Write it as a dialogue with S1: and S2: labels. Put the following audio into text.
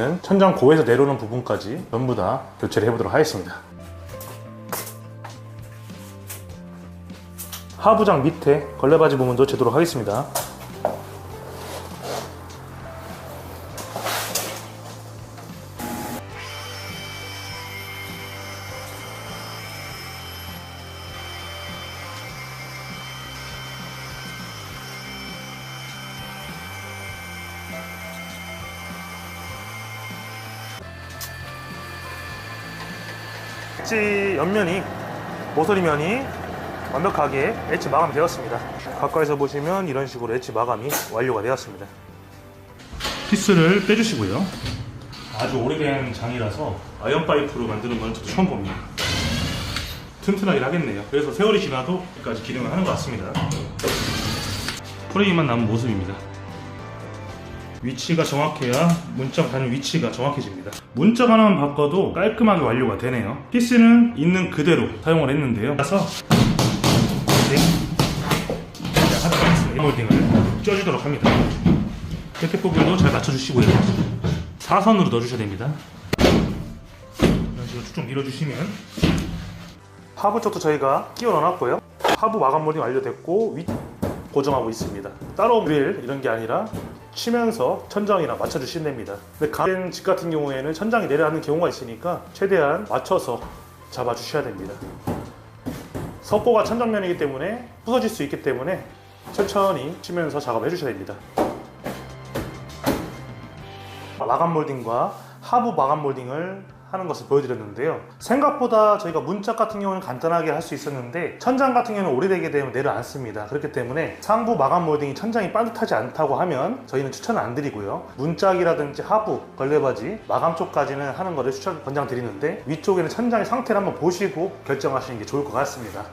S1: 있는 천장 고에서 내려오는 부분까지 전부 다 교체를 해보도록 하겠습니다. 하부장 밑에 걸레바지 부분도 재도록 하겠습니다. 엣지 옆면이 모서리면이 완벽하게 엣지 마감되었습니다. 가까이서 보시면 이런 식으로 엣지 마감이 완료가 되었습니다. 피스를 빼주시고요. 아주 오래된 장이라서 아이언 파이프로 만드는 건 저도 처음 봅니다. 튼튼하긴 하겠네요. 그래서 세월이 지나도 여기까지 기능을 하는 것 같습니다. 프레임만 남은 모습입니다. 위치가 정확해야 문자가 가는 위치가 정확해집니다. 문자가 하나만 바꿔도 깔끔하게 완료가 되네요. 피스는 있는 그대로 사용을 했는데요. 그래서 하겠습니다. 몰딩을 쪄주도록 합니다. 끝에 부분도 잘 맞춰주시고요. 사선으로 넣어주셔야 됩니다. 이런 식으로 쭉쭉 밀어주시면 하부 쪽도 저희가 끼워 넣어놨고요. 하부 마감 몰딩 완료됐고 윗 고정하고 있습니다. 따로 그릴 이런 게 아니라 치면서 천장이랑 맞춰주시면 됩니다. 근데 가된 집 같은 경우에는 천장이 내려가는 경우가 있으니까 최대한 맞춰서 잡아주셔야 됩니다. 석고가 천장면이기 때문에 부서질 수 있기 때문에 천천히 치면서 작업해 주셔야 됩니다. 마감 몰딩과 하부 마감 몰딩을 하는 것을 보여드렸는데요. 생각보다 저희가 문짝 같은 경우는 간단하게 할 수 있었는데 천장 같은 경우는 오래되게 되면 내려앉습니다. 그렇기 때문에 상부 마감 몰딩이 천장이 빠듯하지 않다고 하면 저희는 추천을 안 드리고요. 문짝이라든지 하부, 걸레바지, 마감 쪽까지는 하는 것을 추천 권장드리는데 위쪽에는 천장의 상태를 한번 보시고 결정하시는 게 좋을 것 같습니다.